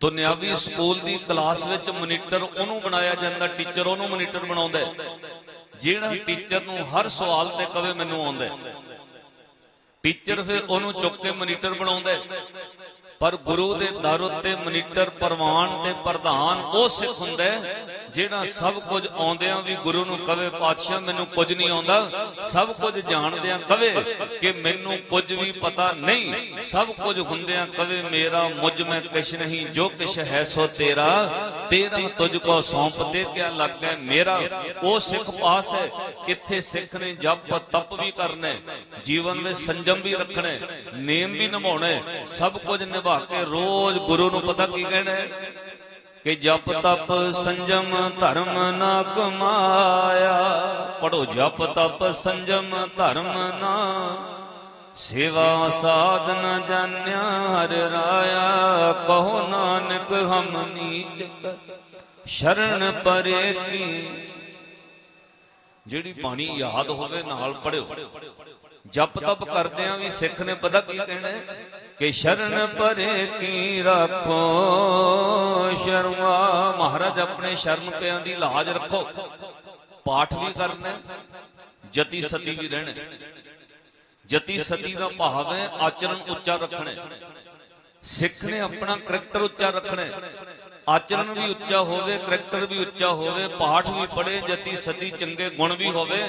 ਦੁਨਿਆਵੀ ਸਕੂਲ ਦੀ ਕਲਾਸ ਵਿੱਚ ਮੋਨੀਟਰ ਉਹਨੂੰ ਬਣਾਇਆ ਜਾਂਦਾ, ਟੀਚਰ ਉਹਨੂੰ ਮੋਨੀਟਰ ਬਣਾਉਂਦਾ ਹੈ। ਜਿਹੜਾ ਟੀਚਰ ਨੂੰ ਹਰ ਸਵਾਲ ਤੇ ਕਵੇ ਮੈਨੂੰ ਆਉਂਦਾ ਟੀਚਰ ਫਿਰ ਉਹਨੂੰ ਚੁੱਕ ਕੇ ਮੋਨੀਟਰ ਬਣਾਉਂਦਾ ਪਰ ਗੁਰੂ ਦੇ ਦਰ ਉੱਤੇ ਮੋਨੀਟਰ, ਪ੍ਰਵਾਨ ਤੇ ਪ੍ਰਧਾਨ ਉਹ ਸਿੱਖ ਹੁੰਦਾ ਜਿਹੜਾ ਸਭ ਕੁਝ ਆਉਂਦਿਆਂ ਵੀ ਗੁਰੂ ਨੂੰ ਕਵੇ, ਪਾਤਸ਼ਾਹ, ਮੈਨੂੰ ਕੁਝ ਨਹੀਂ ਆਉਂਦਾ। ਸਭ ਕੁਝ ਜਾਣਦਿਆਂ ਕਵੇ ਕਿ ਮੈਨੂੰ ਕੁਝ ਵੀ ਪਤਾ ਨਹੀਂ। ਸਭ ਕੁਝ ਹੁੰਦਿਆਂ ਕਵੇ, ਮੇਰਾ ਮੁਝ ਮੈਂ ਕਿਛ ਨਹੀਂ, ਜੋ ਕਿਛ ਹੈ ਸੋ ਤੇਰਾ। ਤੇਰਾ ਤੁਝ ਕੋ ਸੌਂਪ ਤੇ ਕਿਆ ਲੱਗੈ ਮੇਰਾ? ਉਹ ਸਿੱਖ ਪਾਸ ਹੈ। ਇੱਥੇ ਸਿੱਖ ਨੇ ਜਪ ਤਪ ਵੀ ਕਰਨਾ, ਜੀਵਨ ਵਿੱਚ ਸੰਜਮ ਵੀ ਰੱਖਣਾ, ਨੇਮ ਵੀ ਨਿਭਾਉਣਾ। ਸਭ ਕੁਝ ਨਿਭਾ ਕੇ ਰੋਜ਼ ਗੁਰੂ ਨੂੰ ਪਤਾ ਕੀ ਕਹਿਣਾ ਹੈ? ਕਿ ਜਪ ਤਪ ਸੰਜਮ ਧਰਮ ਨਾ ਕਮਾਇਆ। ਪੜੋ ਜਪ ਤਪ ਸੰਜਮ ਧਰਮ ਨਾ। ਸੇਵਾ ਸਾਧਨ ਜਾਣਿਆ ਹਰ ਰਾਇਆ, ਕਹੋ ਨਾਨਕ ਹਮ ਨੀਚ ਸ਼ਰਨ ਪਰੇ ਕੀ। ਜਿਹੜੀ ਬਾਣੀ ਯਾਦ ਹੋਵੇ ਨਾਲ ਪੜਿਓ। ਜਪ ਤਪ ਕਰਦਿਆਂ ਵੀ ਸਿੱਖ ਨੇ ਪਤਾ ਕੀ ਕਹਿਣਾ ਕਿ ਸ਼ਰਨ ਪਰੇ ਕੀ ਰੱਖੋ। ਸ਼ਰਮਾ ਮਹਾਰਾਜ ਆਪਣੇ ਸ਼ਰਮ ਪਿਆਂ ਦੀ ਲਾਜ ਰੱਖੋ। ਪਾਠ ਵੀ ਕਰਨਾ, ਜਤੀ ਸਤੀ ਵੀ ਰਹਿਣਾ। ਜਤੀ ਸਤੀ ਦਾ ਭਾਵ ਹੈ ਆਚਰਣ ਉੱਚਾ ਰੱਖਣਾ। ਸਿੱਖ ਨੇ ਆਪਣਾ ਕਰੈਕਟਰ ਉੱਚਾ ਰੱਖਣਾ। ਆਚਰਣ ਵੀ ਉੱਚਾ ਹੋਵੇ, ਕਰੈਕਟਰ ਵੀ ਉੱਚਾ ਹੋਵੇ, ਪਾਠ ਵੀ ਪੜੇ ਜਤੀ ਸਤੀ ਚੰਗੇ ਗੁਣ ਵੀ ਹੋਵੇ,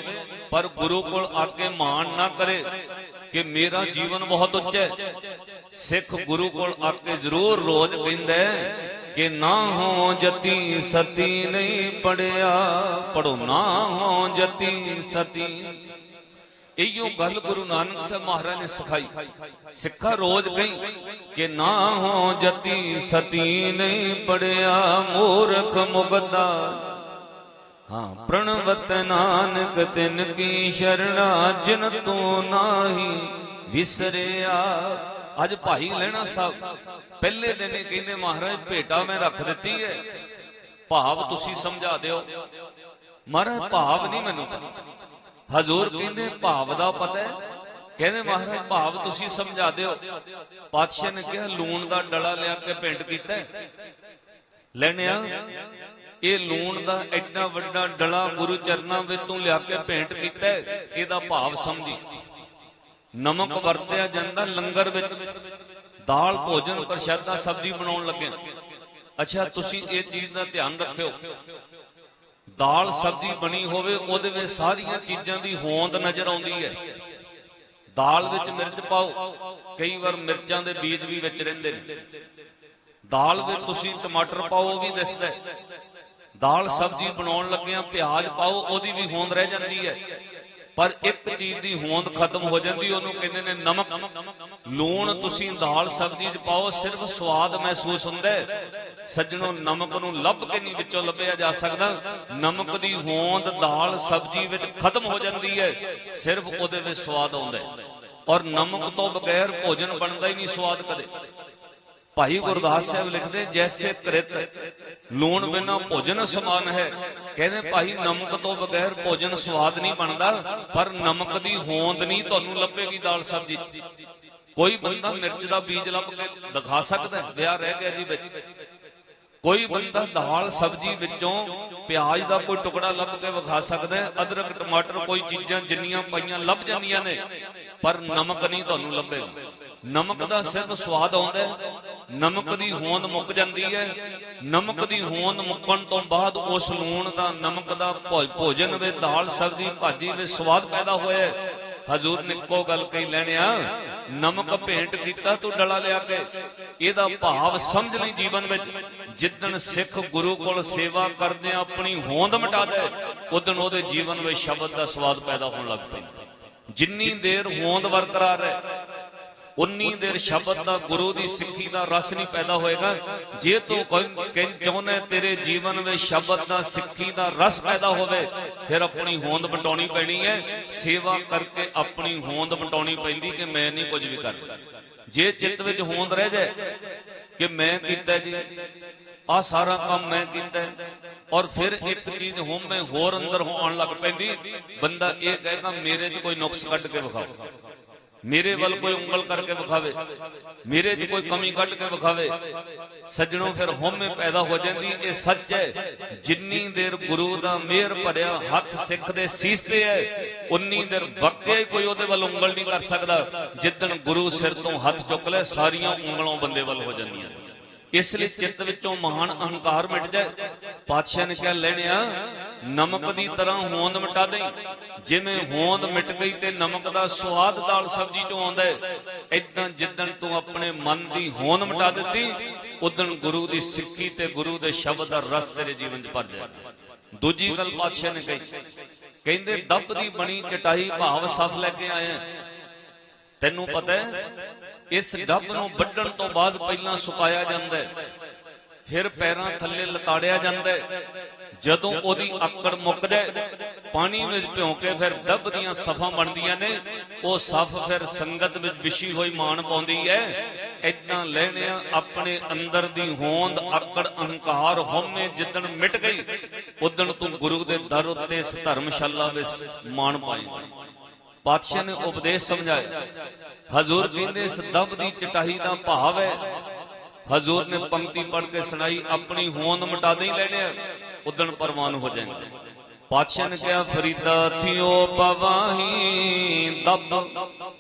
ਪਰ ਗੁਰੂ ਕੋਲ ਆ ਕੇ ਮਾਣ ਨਾ ਕਰੇ ਕਿ ਮੇਰਾ ਜੀਵਨ ਬਹੁਤ ਉੱਚਾ ਹੈ। ਸਿੱਖ ਗੁਰੂ ਕੋਲ ਆ ਕੇ ਜ਼ਰੂਰ ਰੋਜ਼ ਕਹਿੰਦਾ ਹੈ ਕਿ ਨਾ ਹੋ ਜਤੀ ਸਤੀ ਨਹੀਂ ਪੜਿਆ ਪੜੋ ਨਾ ਹੋ ਜਤੀ ਸਤੀ ਇਹੀਓ ਗੱਲ ਗੁਰੂ ਨਾਨਕ ਸਾਹਿਬ ਮਹਾਰਾਜ ਨੇ ਸਿਖਾਈ ਸਿੱਖਾ ਰੋਜ਼ ਕਹੀ ਕਿ ਨਾ ਹੋ ਜਤੀ ਸਤੀ ਨਹੀਂ ਪੜਿਆ ਮੂਰਖ ਮੁਗਦਾ ਹਾਂ ਪ੍ਰਣਵਤ ਨਾਨਕ ਤਿਨ ਕੀ ਸ਼ਰਣਾ ਜਿਨ ਤੂੰ ਨਾਹੀ ਵਿਸਰਿਆ ਅੱਜ ਭਾਈ ਲੈਣਾ ਸਾਹਿਬ ਪਹਿਲੇ ਦਿਨ ਹੀ ਕਹਿੰਦੇ, ਮਹਾਰਾਜ, ਭੇਟਾ ਮੈਂ ਰੱਖ ਦਿੱਤੀ ਹੈ। ਭਾਵ ਤੁਸੀਂ ਸਮਝਾ ਦਿਓ। ਮਹਾਰਾਜ, ਭਾਵ ਨਹੀਂ ਮੈਨੂੰ ਹਜ਼ੂਰ ਕਹਿੰਦੇ, ਭਾਵ ਦਾ ਪਤਾ ਹੈ। ਕਹਿੰਦੇ, ਮਹਾਰਾਜ, ਭਾਵ ਤੁਸੀਂ ਸਮਝਾ ਦਿਓ। ਪਾਤਸ਼ਾਹ ਨੇ ਕਿਹਾ, ਲੂਣ ਦਾ ਡਲਾ ਲਿਆ ਕੇ ਪਿੰਡ ਕੀਤਾ ਹੈ। ਲੈਣਿਆ ਇਹ ਲੂਣ ਦਾ ਐਡਾ ਵੱਡਾ ਡਲਾ ਗੁਰੂ ਚਰਨਾਂ ਵਿੱਚ ਤੂੰ ਲਿਆ ਕੇ ਭੇਂਟ ਕੀਤਾ ਇਹਦਾ ਭਾਵ ਸਮਝੀ। ਨਮਕ ਵਰਤਿਆ ਜਾਂਦਾ ਲੰਗਰ ਵਿੱਚ। ਦਾਲ ਭੋਜਨ ਪ੍ਰਸ਼ਾਦਾ ਸਬਜ਼ੀ ਬਣਾਉਣ ਲੱਗੇ। ਅੱਛਾ, ਤੁਸੀਂ ਇਹ ਚੀਜ਼ ਦਾ ਧਿਆਨ ਰੱਖਿਓ। ਦਾਲ ਸਬਜ਼ੀ ਬਣੀ ਹੋਵੇ, ਉਹਦੇ ਵਿੱਚ ਸਾਰੀਆਂ ਚੀਜ਼ਾਂ ਦੀ ਹੋਂਦ ਨਜ਼ਰ ਆਉਂਦੀ ਹੈ। ਦਾਲ ਵਿੱਚ ਮਿਰਚ ਪਾਓ। ਕਈ ਵਾਰ ਮਿਰਚਾਂ ਦੇ ਬੀਜ ਵੀ ਵਿੱਚ ਰਹਿੰਦੇ ਨੇ। ਦਾਲ ਵਿੱਚ ਤੁਸੀਂ ਟਮਾਟਰ ਪਾਓ, ਉਹ ਵੀ ਦਿਸਦਾ ਦਾਲ ਸਬਜ਼ੀ ਬਣਾਉਣ ਲੱਗਿਆਂ ਪਿਆਜ਼ ਪਾਓ, ਉਹਦੀ ਵੀ ਹੋਂਦ ਰਹਿ ਜਾਂਦੀ ਹੈ। ਪਰ ਇੱਕ ਚੀਜ਼ ਦੀ ਹੋਂਦ ਖਤਮ ਹੋ ਜਾਂਦੀ, ਉਹਨੂੰ ਕਹਿੰਦੇ ਨੇ ਨਮਕ। ਲੂਣ ਤੁਸੀਂ ਦਾਲ ਸਬਜ਼ੀ 'ਚ ਪਾਓ, ਸਿਰਫ ਸਵਾਦ ਮਹਿਸੂਸ ਹੁੰਦਾ ਸੱਜਣੋ, ਨਮਕ ਨੂੰ ਲੱਭ ਕੇ ਨਹੀਂ ਵਿੱਚੋਂ ਲੱਭਿਆ ਜਾ ਸਕਦਾ। ਨਮਕ ਦੀ ਹੋਂਦ ਦਾਲ ਸਬਜ਼ੀ ਵਿੱਚ ਖਤਮ ਹੋ ਜਾਂਦੀ ਹੈ, ਸਿਰਫ ਉਹਦੇ ਵਿੱਚ ਸਵਾਦ ਆਉਂਦਾ ਔਰ ਨਮਕ ਤੋਂ ਬਗੈਰ ਭੋਜਨ ਬਣਦਾ ਹੀ ਨਹੀਂ ਸਵਾਦ ਕਦੇ। ਭਾਈ ਗੁਰਦਾਸ ਸਾਹਿਬ ਲਿਖਦੇ, ਜੈਸੇ ਕ੍ਰਿਤ ਲੂਣ ਬਿਨਾ ਭੋਜਨ ਸਮਾਨ ਹੈ। ਕਹਿੰਦੇ ਭਾਈ, ਨਮਕ ਤੋਂ ਬਗੈਰ ਭੋਜਨ ਸਵਾਦ ਨਹੀਂ ਬਣਦਾ, ਪਰ ਨਮਕ ਦੀ ਹੋਂਦ ਨਹੀਂ ਤੁਹਾਨੂੰ ਲੱਭੇਗੀ ਦਾਲ ਸਬਜ਼ੀ ਕੋਈ ਬੰਦਾ ਮਿਰਚ ਦਾ ਬੀਜ ਲੱਭ ਕੇ ਦਿਖਾ ਸਕਦਾ ਵਿਆਹ ਰਹਿ ਗਿਆ ਜੀ ਵਿੱਚ। ਕੋਈ ਬੰਦਾ ਦਾਲ ਸਬਜ਼ੀ ਵਿੱਚੋਂ ਪਿਆਜ਼ ਦਾ ਕੋਈ ਟੁਕੜਾ ਲੱਭ ਕੇ ਵਿਖਾ ਸਕਦਾ ਹੈ? ਅਦਰਕ, ਟਮਾਟਰ, ਕੋਈ ਚੀਜ਼ਾਂ ਜਿੰਨੀਆਂ ਪਾਈਆਂ ਲੱਭ ਜਾਂਦੀਆਂ ਨੇ, ਪਰ ਨਮਕ ਨਹੀਂ ਤੁਹਾਨੂੰ ਲੱਭੇਗਾ। ਨਮਕ ਦਾ ਸਿਰਫ ਸਵਾਦ ਆਉਂਦਾ ਨਮਕ ਦੀ ਹੋਂਦ ਮੁੱਕ ਜਾਂਦੀ ਹੈ। ਨਮਕ ਦੀ ਹੋਂਦ ਮੁੱਕਣ ਤੋਂ ਬਾਅਦ ਉਸ ਲੂਣ ਦਾ, ਨਮਕ ਦਾ ਭੋ- ਭੋਜਨ ਵਿੱਚ ਦਾਲ, ਸਬਜ਼ੀ, ਭਾਜੀ ਵਿੱਚ ਸਵਾਦ ਪੈਦਾ ਹੋਇਆ ਹਜ਼ੂਰ ਨੇ ਇੱਕੋ ਗੱਲ ਕਹੀ ਲੈਣਿਆ, ਨਮਕ ਭੇਂਟ ਕੀਤਾ ਤੂੰ ਡਲਾ ਲਿਆ ਕੇ। ਇਹਦਾ ਭਾਵ ਸਮਝ ਲਈ ਜੀਵਨ ਵਿੱਚ, ਜਿੱਦਣ ਸਿੱਖ ਗੁਰੂ ਕੋਲ ਸੇਵਾ ਕਰਦੇ ਆਪਣੀ ਹੋਂਦ ਮਿਟਾ ਦੇ, ਉਦਣ ਉਹਦੇ ਜੀਵਨ ਵਿੱਚ ਸ਼ਬਦ ਦਾ ਸਵਾਦ ਪੈਦਾ ਹੋਣ ਲੱਗ ਪੈਂਦਾ। ਜਿੰਨੀ ਦੇਰ ਹੋਂਦ ਬਰਕਰਾਰ ਹੈ ਉਨੀ ਦੇਰ ਸ਼ਬਦ ਦਾ ਗੁਰੂ ਦੀ ਸਿੱਖੀ ਦਾ ਰਸ ਨਹੀਂ ਪੈਦਾ ਹੋਏਗਾ। ਜੇ ਤੂੰ ਚਾਹੁੰਦਾ ਤੇਰੇ ਜੀਵਨ ਵਿੱਚ ਸ਼ਬਦ ਦਾ, ਸਿੱਖੀ ਦਾ ਰਸ ਪੈਦਾ ਹੋਵੇ, ਫਿਰ ਆਪਣੀ ਹੋਂਦ ਮਟਾਉਣੀ ਪੈਣੀ ਹੈ। ਸੇਵਾ ਕਰਕੇ ਆਪਣੀ ਹੋਂਦ ਮਟਾਉਣੀ ਪੈਂਦੀ ਕਿ ਮੈਂ ਨਹੀਂ ਕੁਝ ਵੀ ਕਰਦਾ ਜੇ ਚਿੱਤ ਵਿੱਚ ਹੋਂਦ ਰਹਿ ਜਾਏ ਕਿ ਮੈਂ ਕੀਤਾ ਜੀ ਆ ਸਾਰਾ ਕੰਮ ਮੈਂ ਕੀਤਾ ਔਰ ਫਿਰ ਇੱਕ ਚੀਜ਼ ਹੋਂ ਮੈਂ ਹੋਰ ਅੰਦਰ ਹੋਣ ਲੱਗ ਪੈਂਦੀ, ਬੰਦਾ ਇਹ ਕਹੇਗਾ ਮੇਰੇ 'ਚ ਕੋਈ ਨੁਕਸ ਕੱਢ ਕੇ ਵਿਖਾਓ। ਮੇਰੇ ਵੱਲ ਕੋਈ ਉਂਗਲ ਕਰਕੇ ਵਿਖਾਵੇ, ਮੇਰੇ 'ਚ ਕੋਈ ਕਮੀ ਕੱਢ ਕੇ ਵਿਖਾਵੇ, ਸੱਜਣੋ ਫਿਰ ਹਉਮੈ ਪੈਦਾ ਹੋ ਜਾਂਦੀ, ਇਹ ਸੱਚ ਹੈ, ਜਿੰਨੀ ਦੇਰ ਗੁਰੂ ਦਾ ਮਿਹਰ ਭਰਿਆ ਹੱਥ ਸਿੱਖ ਦੇ ਸੀਸ ਤੇ ਹੈ, ਉਨੀ ਦੇਰ ਵਾਕਿਆ ਕੋਈ ਉਹਦੇ ਵੱਲ ਉਂਗਲ ਨਹੀਂ ਕਰ ਸਕਦਾ, ਜਿੱਦਣ ਗੁਰੂ ਸਿਰ ਤੋਂ ਹੱਥ ਚੁੱਕ ਲੈ, ਸਾਰੀਆਂ ਉਂਗਲਾਂ ਬੰਦੇ ਵੱਲ ਹੋ ਜਾਂਦੀਆਂ ਇਸ ਲਈ ਚਿੱਤ ਵਿੱਚੋਂ ਮਹਾਨ ਅਹੰਕਾਰ ਮਿਟ ਜਾਏ। ਪਾਤਸ਼ਾਹ ਨੇ ਕਿਹਾ, ਲੈਣਿਆ ਨਮਕ ਦੀ ਤਰ੍ਹਾਂ ਹੋਂਦ ਮਿਟਾ ਦੇਈ। ਜਿਵੇਂ ਹੋਂਦ ਮਿਟ ਗਈ ਤੇ ਨਮਕ ਦਾ ਸਵਾਦ ਦਾਲ ਸਬਜ਼ੀ ਚੋਂ ਆਉਂਦਾ ਹੈ। ਇਦਾਂ ਜਿੱਦਣ ਤੂੰ ਆਪਣੇ ਮਨ ਦੀ ਹੋਂਦ ਮਿਟਾ ਦਿੱਤੀ, ਉਦਣ ਗੁਰੂ ਦੀ ਸਿੱਖੀ ਤੇ ਗੁਰੂ ਦੇ ਸ਼ਬਦ ਦਾ ਰਸ ਤੇਰੇ ਜੀਵਨ 'ਚ ਭਰ ਜਾਏਗਾ। ਦੂਜੀ ਗੱਲ ਪਾਤਸ਼ਾਹ ਨੇ ਕਹੀ, ਕਹਿੰਦੇ, ਦੱਬ ਦੀ ਬਣੀ ਚਟਾਈ ਭਾਵ ਸਫ ਲੈ ਕੇ ਆਏ ਤੈਨੂੰ ਪਤਾ ਹੈ, ਇਸ ਦੱਬ ਨੂੰ ਵੱਢਣ ਤੋਂ ਬਾਅਦ ਪਹਿਲਾਂ ਸੁਕਾਇਆ ਜਾਂਦਾ ਹੈ। ਫਿਰ ਪੈਰਾਂ ਥੱਲੇ ਲਤਾੜਿਆ ਜਾਂਦਾ ਜਦੋਂ ਉਹਦੀ ਆਕੜ ਮੁੱਕ ਪਾਣੀ ਵਿੱਚ ਭਿਉਂ ਕੇ ਫਿਰ ਦੱਬ ਦੀਆਂ ਸਫਾਂ ਬਣਦੀਆਂ ਨੇ, ਉਹ ਸਫ ਫਿਰ ਸੰਗਤ ਵਿੱਚ ਵਿਛੀ ਹੋਈ ਮਾਣ ਪਾਉਂਦੀ ਹੈ। ਇਦਾਂ ਲੈਣਿਆ ਆਪਣੇ ਅੰਦਰ ਦੀ ਹੋਂਦ ਆਕੜ ਅਹੰਕਾਰ ਹਉਮੈ ਜਿੱਦਣ ਮਿਟ ਗਈ, ਉਦਣ ਤੂੰ ਗੁਰੂ ਦੇ ਦਰ ਉੱਤੇ ਇਸ ਧਰਮਸ਼ਾਲਾ ਵਿੱਚ ਮਾਣ ਪਾਈ ਪਾਤਸ਼ਾਹ ਨੇ ਉਪਦੇਸ਼ ਸਮਝਾਇਆ, ਹਜ਼ੂਰ ਕਹਿੰਦੇ, ਇਸ ਦਬ ਦੀ ਚਟਾਈ ਦਾ ਭਾਵ ਹੈ ਹਜ਼ੂਰ ਨੇ ਪੰਕਤੀ ਪੜ੍ਹ ਕੇ ਸੁਣਾਈ ਆਪਣੀ ਹੋਂਦ ਮਿਟਾ ਨਹੀਂ ਲੈਣਿਆ ਉਦਣ ਪਰਵਾਨ ਹੋ ਜਾਣਗੇ ਪਾਤਸ਼ਾਹ ਨੇ ਕਿਹਾ ਫਰੀਦਾ ਥਿਓ ਪਵਾਹੀ ਦਬ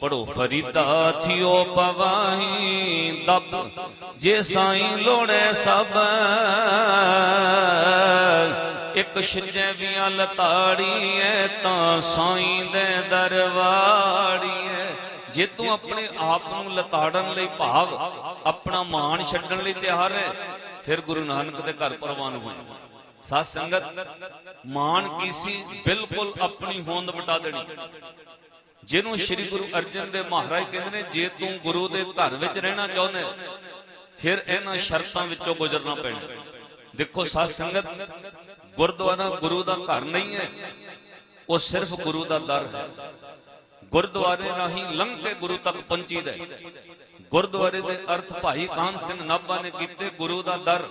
ਪੜੋ ਫਰੀਦਾ ਥਿਓ ਪਵਾਹੀ ਦਬ ਜੇ ਸਾਈਂ ਲੋੜੇ ਸਭ ਇੱਕ ਛਿਜੇ ਵੀਆਂ ਲਤਾੜੀ ਐ ਤਾਂ ਸਾਈਂ ਦੇ ਦਰਵਾੜੀ ਐ ਜੇ ਤੂੰ ਆਪਣੇ ਆਪ ਨੂੰ ਲਤਾੜਨ ਲਈ ਭਾਵ ਆਪਣਾ ਮਾਣ ਛੱਡਣ ਲਈ ਤਿਆਰ ਹੈ ਫਿਰ ਗੁਰੂ ਨਾਨਕ ਦੇ ਘਰ ਪ੍ਰਵਾਨ ਹੋਏ। ਸਾਧ ਸੰਗਤ ਮਾਣ ਕੀ ਸੀ? ਬਿਲਕੁਲ ਆਪਣੀ ਹੋਂਦ ਮਿਟਾ ਦੇਣੀ। ਜਿਹਨੂੰ ਸ੍ਰੀ ਗੁਰੂ ਅਰਜਨ ਦੇਵ ਮਹਾਰਾਜ ਕਹਿੰਦੇ ਨੇ ਜੇ ਤੂੰ ਗੁਰੂ ਦੇ ਘਰ ਵਿੱਚ ਰਹਿਣਾ ਚਾਹੁੰਦਾ ਫਿਰ ਇਹਨਾਂ ਸ਼ਰਤਾਂ ਵਿੱਚੋਂ ਗੁਜ਼ਰਨਾ ਪੈਣਾ। ਦੇਖੋ ਸਾਧ ਸੰਗਤ ਗੁਰਦੁਆਰਾ ਗੁਰੂ ਦਾ ਘਰ ਨਹੀਂ ਹੈ ਉਹ ਸਿਰਫ ਗੁਰੂ ਦਾ ਦਰ ਹੈ। ਗੁਰਦੁਆਰੇ ਰਾਹੀਂ ਲੰਘ ਕੇ ਗੁਰੂ ਤੱਕ ਪਹੁੰਚੀਦਾ ਹੈ। ਗੁਰਦੁਆਰੇ ਦੇ ਅਰਥ ਭਾਈ ਕਾਨ ਸਿੰਘ ਨਾਭਾ ਨੇ ਕੀਤੇ ਗੁਰੂ ਦਾ ਦਰ।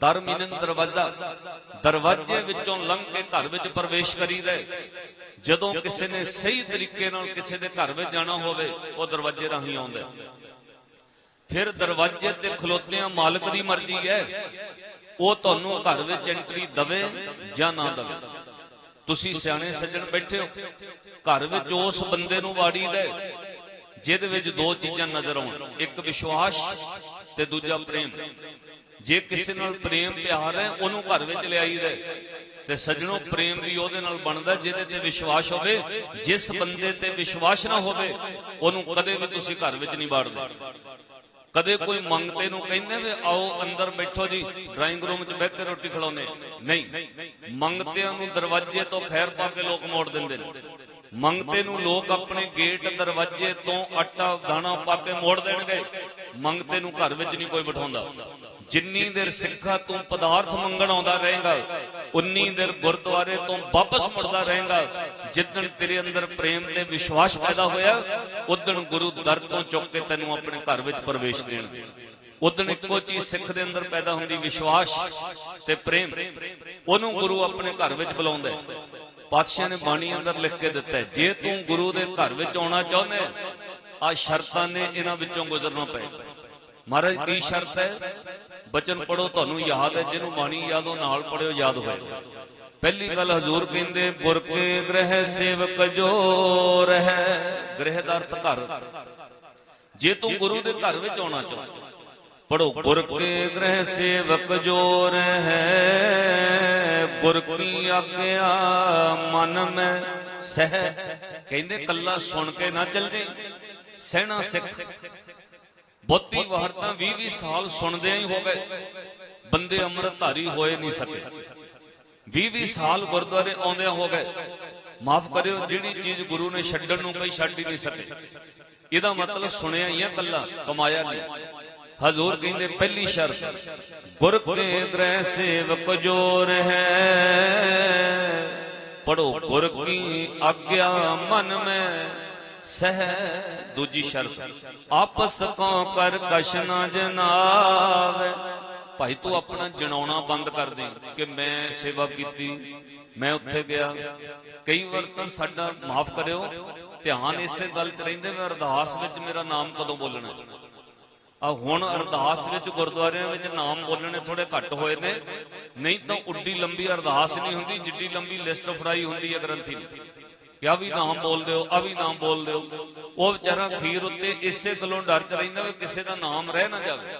ਦਰ ਮੀਨਨ ਦਰਵਾਜ਼ਾ। ਦਰਵਾਜ਼ੇ ਵਿੱਚੋਂ ਲੰਘ ਕੇ ਘਰ ਵਿੱਚ ਪ੍ਰਵੇਸ਼ ਕਰੀਦਾ ਜਦੋਂ ਕਿਸੇ ਨੇ ਸਹੀ ਤਰੀਕੇ ਨਾਲ ਕਿਸੇ ਦੇ ਘਰ ਵਿੱਚ ਜਾਣਾ ਹੋਵੇ, ਉਹ ਦਰਵਾਜ਼ੇ ਰਾਹੀਂ ਆਉਂਦਾ ਫਿਰ ਦਰਵਾਜ਼ੇ ਤੇ ਖਲੋਤਿਆਂ ਮਾਲਕ ਦੀ ਮਰਜ਼ੀ ਹੈ। ਉਹ ਤੁਹਾਨੂੰ ਘਰ ਵਿੱਚ ਐਂਟਰੀ ਦਵੇ ਜਾਂ ਨਾ ਦਵੇ। ਤੁਸੀਂ ਸਿਆਣੇ ਸੱਜਣ ਬੈਠੇ ਹੋ। ਘਰ ਵਿੱਚ ਉਸ ਬੰਦੇ ਨੂੰ ਵਾੜੀਦਾ ਹੈ, ਜਿਹਦੇ ਵਿੱਚ ਦੋ ਚੀਜ਼ਾਂ ਨਜ਼ਰ ਆਉਣ। ਇੱਕ ਵਿਸ਼ਵਾਸ ਤੇ ਦੂਜਾ ਪ੍ਰੇਮ। ਜੇ ਕਿਸੇ ਨਾਲ ਪ੍ਰੇਮ ਪਿਆਰ ਹੈ ਉਹਨੂੰ ਘਰ ਵਿੱਚ ਲਿਆਈਦਾ। ਤੇ ਸੱਜਣੋ ਪ੍ਰੇਮ ਵੀ ਉਹਦੇ ਨਾਲ ਬਣਦਾ ਜਿਹਦੇ ਤੇ ਵਿਸ਼ਵਾਸ ਹੋਵੇ। ਜਿਸ ਬੰਦੇ ਤੇ ਵਿਸ਼ਵਾਸ ਨਾ ਹੋਵੇ ਉਹਨੂੰ ਕਦੇ ਵੀ ਤੁਸੀਂ ਘਰ ਵਿੱਚ ਨਹੀਂ ਬਾੜਦੇ ਕਦੇ ਕੋਈ ਮੰਗਤੇ ਨੂੰ ਕਹਿੰਦੇ ਵੀ ਆਓ ਅੰਦਰ ਬੈਠੋ ਜੀ, ਡਰਾਇੰਗ ਰੂਮ 'ਚ ਬਹਿ ਕੇ ਰੋਟੀ ਖਿਲਾਉਨੇ ਨਹੀਂ, ਮੰਗਤਿਆਂ ਨੂੰ ਦਰਵਾਜ਼ੇ ਤੋਂ ਖੈਰ ਪਾ ਕੇ ਲੋਕ ਮੋੜ ਦਿੰਦੇ ਨੇ। ਮੰਗਤੇ ਨੂੰ ਲੋਕ ਆਪਣੇ ਗੇਟ ਦਰਵਾਜ਼ੇ ਤੋਂ ਆਟਾ, ਦਾਣਾ ਪਾ ਕੇ ਮੋੜ ਦੇਣਗੇ। ਮੰਗਤੇ ਨੂੰ ਘਰ ਵਿੱਚ ਨਹੀਂ ਕੋਈ ਬਿਠਾਉਂਦਾ। ਜਿੰਨੀ ਦੇਰ ਸਿੱਖਾ ਤੋਂ ਪਦਾਰਥ ਮੰਗਣ ਆਉਂਦਾ ਰਹੇਗਾ, ਉਨੀ ਦੇਰ ਗੁਰਦੁਆਰੇ ਤੋਂ ਵਾਪਸ ਮੁੜਦਾ ਰਹੇਗਾ ਜਿੱਦਣ ਤੇਰੇ ਅੰਦਰ ਪ੍ਰੇਮ ਤੇ ਵਿਸ਼ਵਾਸ ਪੈਦਾ ਹੋਇਆ ਉਦਣ ਗੁਰੂ ਦਰ ਤੋਂ ਚੁੱਕ ਕੇ ਤੈਨੂੰ ਆਪਣੇ ਘਰ ਵਿੱਚ ਪ੍ਰਵੇਸ਼ ਦੇਣਗੇ ਉਦਣ ਇੱਕੋ ਚੀਜ਼ ਸਿੱਖ ਦੇ ਅੰਦਰ ਪੈਦਾ ਹੁੰਦੀ, ਵਿਸ਼ਵਾਸ ਤੇ ਪ੍ਰੇਮ। ਉਹਨੂੰ ਗੁਰੂ ਆਪਣੇ ਘਰ ਵਿੱਚ ਬੁਲਾਉਂਦਾ ਹੈ। ਪਾਤਸ਼ਾਹ ਨੇ ਬਾਣੀ ਅੰਦਰ ਲਿਖ ਕੇ ਦਿੱਤਾ ਜੇ ਤੂੰ ਗੁਰੂ ਦੇ ਘਰ ਵਿੱਚ ਆਉਣਾ ਚਾਹੁੰਦਾ ਆ ਸ਼ਰਤਾਂ ਨੇ ਇਹਨਾਂ ਵਿੱਚੋਂ ਗੁਜ਼ਰਨਾ ਪਏਗਾ ਮਹਾਰਾਜ, ਕੀ ਸ਼ਰਤ ਹੈ? ਬਚਨ ਪੜੋ ਤੁਹਾਨੂੰ ਯਾਦ ਹੈ, ਜਿਹਨੂੰ ਬਾਣੀ ਯਾਦ ਹੋ ਨਾਲ ਪੜਿਓ ਯਾਦ ਹੋਏਗਾ ਪਹਿਲੀ ਗੱਲ ਹਜ਼ੂਰ ਕਹਿੰਦੇ ਗੁਰ ਕੇ ਗ੍ਰਹਿ ਸੇਵਕ ਜੋ ਰਹਿ ਗ੍ਰਹਿ ਦਾ ਅਰਥ ਘਰ। ਜੇ ਤੂੰ ਗੁਰੂ ਦੇ ਘਰ ਵਿੱਚ ਆਉਣਾ ਚਾਹੁੰਦਾ। ਪੜੋ ਗੁਰ ਕੇ ਗ੍ਰਹਿ ਸੇਵਕ ਜੋ ਰਹਿ ਗੁਰ ਕੀ ਆਗਿਆ ਮਨ ਮੈਂ ਸਹਿ। ਕਹਿੰਦੇ ਕੱਲਾ ਸੁਣ ਕੇ ਨਾ ਚੱਲ ਜੇ ਸਹਿਣਾ ਸਿੱਖ। ਬਹੁਤੀ ਵਾਰ ਤਾਂ 20 20 ਸਾਲ ਸੁਣਦਿਆਂ ਹੀ ਹੋ ਗਏ। ਬੰਦੇ ਅੰਮ੍ਰਿਤਧਾਰੀ ਹੋਏ ਨਹੀਂ ਸਕੇ। 20 20 ਸਾਲ ਗੁਰਦੁਆਰੇ ਆਉਂਦਿਆਂ ਹੋ ਗਏ। ਮਾਫ ਕਰਿਓ, ਜਿਹੜੀ ਚੀਜ਼ ਗੁਰੂ ਨੇ ਛੱਡਣ ਨੂੰ ਕੋਈ ਛੱਡ ਹੀ ਨਹੀਂ ਸਕੇ। ਇਹਦਾ ਮਤਲਬ ਸੁਣਿਆ ਹੀ ਆ ਕੱਲਾ, ਕਮਾਇਆ ਨਹੀਂ। ਹਜ਼ੂਰ ਕਹਿੰਦੇ, ਪਹਿਲੀ ਸ਼ਰਤ ਗੁਰ ਕੇ ਗ੍ਰਹਿ ਸੇਵਕ ਜੋ ਰਹਿ। ਪੜੋ ਗੁਰ ਕੀ ਆਗਿਆ ਮਨ ਮੈਂ ਸਹਿ। ਦੂਜੀ ਸ਼ਰਤ, ਆਪਸ ਕੋ ਕਰ ਕਸ਼ਨਾ ਨਾ ਜਨਾਵੇ। ਭਾਈ ਤੂੰ ਆਪਣਾ ਜਣਾਉਣਾ ਬੰਦ ਕਰ ਦੇ ਕਿ ਮੈਂ ਸੇਵਾ ਕੀਤੀ, ਮੈਂ ਉੱਥੇ ਗਿਆ। ਕਈ ਵਾਰ ਤਾਂ ਸਾਡਾ ਮਾਫ ਕਰਿਓ, ਧਿਆਨ ਇਸੇ ਗੱਲ 'ਚ ਰਹਿੰਦੇ ਮੈਂ ਅਰਦਾਸ ਵਿੱਚ ਮੇਰਾ ਨਾਮ ਕਦੋਂ ਬੋਲਣਾ ਆ ਹੁਣ ਅਰਦਾਸ ਵਿੱਚ ਗੁਰਦੁਆਰਿਆਂ ਵਿੱਚ ਨਾਮ ਬੋਲਣੇ ਥੋੜੇ ਘੱਟ ਹੋਏ ਨੇ। ਨਹੀਂ ਤਾਂ ਉੱਡੀ ਲੰਬੀ ਅਰਦਾਸ ਨਹੀਂ ਹੁੰਦੀ, ਜਿੱਡੀ ਲੰਬੀ ਲਿਸਟ ਫੜਾਈ ਹੁੰਦੀ ਹੈ ਗ੍ਰੰਥੀ ਦੀ ਕਿ ਆ ਵੀ ਨਾਮ ਬੋਲ ਦਿਓ, ਆ ਵੀ ਨਾਮ ਬੋਲ ਦਿਓ। ਉਹ ਵਿਚਾਰਾ ਖੀਰ ਉੱਤੇ ਇਸੇ ਗੱਲੋਂ ਡਰ ਚ ਰਹਿੰਦਾ ਵੀ ਕਿਸੇ ਦਾ ਨਾਮ ਰਹਿ ਨਾ ਜਾਵੇ।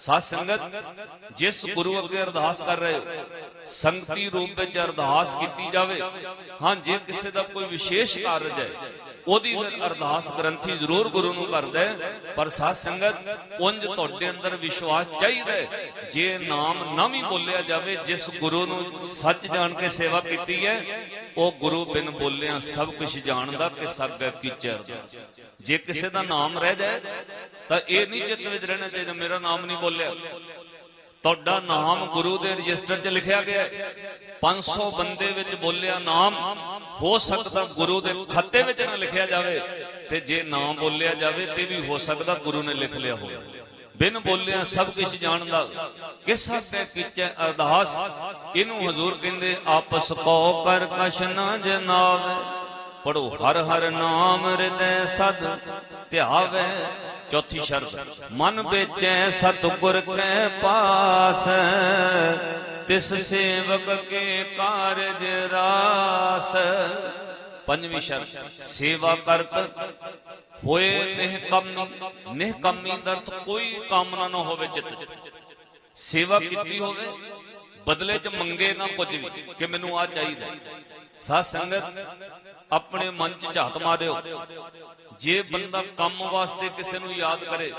ਸਾਧ ਸੰਗਤ, ਜਿਸ ਗੁਰੂ ਅੱਗੇ ਅਰਦਾਸ ਕਰ ਰਹੇ ਹੋ, ਸੰਗਤੀ ਰੂਪ ਵਿੱਚ ਅਰਦਾਸ ਕੀਤੀ ਜਾਵੇ। ਹਾਂ, ਜੇ ਕਿਸੇ ਦਾ ਕੋਈ ਵਿਸ਼ੇਸ਼ ਕਾਰਜ ਹੈ ਉਹਦੀ ਫਿਰ ਅਰਦਾਸ ਗ੍ਰੰਥੀ ਜ਼ਰੂਰ ਗੁਰੂ ਨੂੰ ਕਰਦਾ ਪਰ ਸਾਧ ਸੰਗਤ ਉੰਜ ਤੁਹਾਡੇ ਅੰਦਰ ਵਿਸ਼ਵਾਸ ਚਾਹੀਦਾ ਜੇ ਨਾਮ ਨਾ ਵੀ ਬੋਲਿਆ ਜਾਵੇ, ਜਿਸ ਗੁਰੂ ਨੂੰ ਸੱਚ ਜਾਣ ਕੇ ਸੇਵਾ ਕੀਤੀ ਹੈ, ਉਹ ਗੁਰੂ ਬਿਨ ਬੋਲਿਆ ਸਭ ਕੁਝ ਜਾਣਦਾ ਕਿ ਸਭ ਹੈ ਕੀਚੇ ਜੇ ਕਿਸੇ ਦਾ ਨਾਮ ਰਹਿ ਜਾਏ, ਤਾਂ ਇਹ ਨਹੀਂ ਚਿੱਤ ਵਿੱਚ ਰਹਿਣਾ ਚਾਹੀਦਾ, ਮੇਰਾ ਨਾਮ ਨਹੀਂ ਬੋਲਿਆ। ਤੁਹਾਡਾ ਨਾਮ ਗੁਰੂ ਦੇ ਰਜਿਸਟਰ 'ਚ ਲਿਖਿਆ ਗਿਆ 500 ਬੰਦੇ ਵਿੱਚ ਬੋਲਿਆ ਨਾਮ, ਹੋ ਸਕਦਾ ਗੁਰੂ ਦੇ ਖਾਤੇ ਵਿੱਚ ਨਾ ਲਿਖਿਆ ਜਾਵੇ ਤੇ ਜੇ ਨਾਮ ਬੋਲਿਆ ਜਾਵੇ ਤੇ ਵੀ ਹੋ ਸਕਦਾ ਗੁਰੂ ਨੇ ਲਿਖ ਲਿਆ ਹੋਵੇ। ਬਿਨ ਬੋਲਿਆ ਸਭ ਕੁਝ ਜਾਣਦਾ। ਕਿਸ ਹੱਕੇ ਕੀਚੈ ਅਰਦਾਸ? ਇਹਨੂੰ ਹਜ਼ੂਰ ਕਹਿੰਦੇ, ਆਪਸ ਕੋ ਕਰ ਕਛ ਨਾ ਜਨਾਵੇ। ਪੜੋ ਹਰ ਹਰ ਨਾਮ ਹਿਰਦੈ ਸਦ ਧਿਆਵੇ, ਚੌਥੀ ਸ਼ਰਤ, ਮਨ ਵੇਚੈ ਸਤਿਗੁਰ ਕੈ ਪਾਸ, ਤਿਸ ਸੇਵਕ ਕੇ ਕਾਰਜ ਰਾਸ। ਪੰਜਵੀਂ ਸ਼ਰਤ, ਸੇਵਾ ਕਰਤ, ਹੋਏ ਨਿਹਕੰਮੀ ਨਿਹਕੰਮੀ ਦਾ ਕੋਈ ਕਾਮਨਾ ਨਾ ਹੋਵੇ ਚਿੱਤ ਸੇਵਾ ਕੀਤੀ ਹੋਵੇ, ਬਦਲੇ 'ਚ ਮੰਗੇ ਨਾ ਕੁਝ ਵੀ ਕਿ ਮੈਨੂੰ ਆ ਚਾਹੀਦਾ। ਸਾਧ ਸੰਗਤ, ਆਪਣੇ ਮਨ 'ਚ ਝਾਤ ਮਾਰਿਓ। ਜੇ ਬੰਦਾ ਕੰਮ ਵਾਸਤੇ ਕਿਸੇ ਨੂੰ ਯਾਦ ਕਰੇ,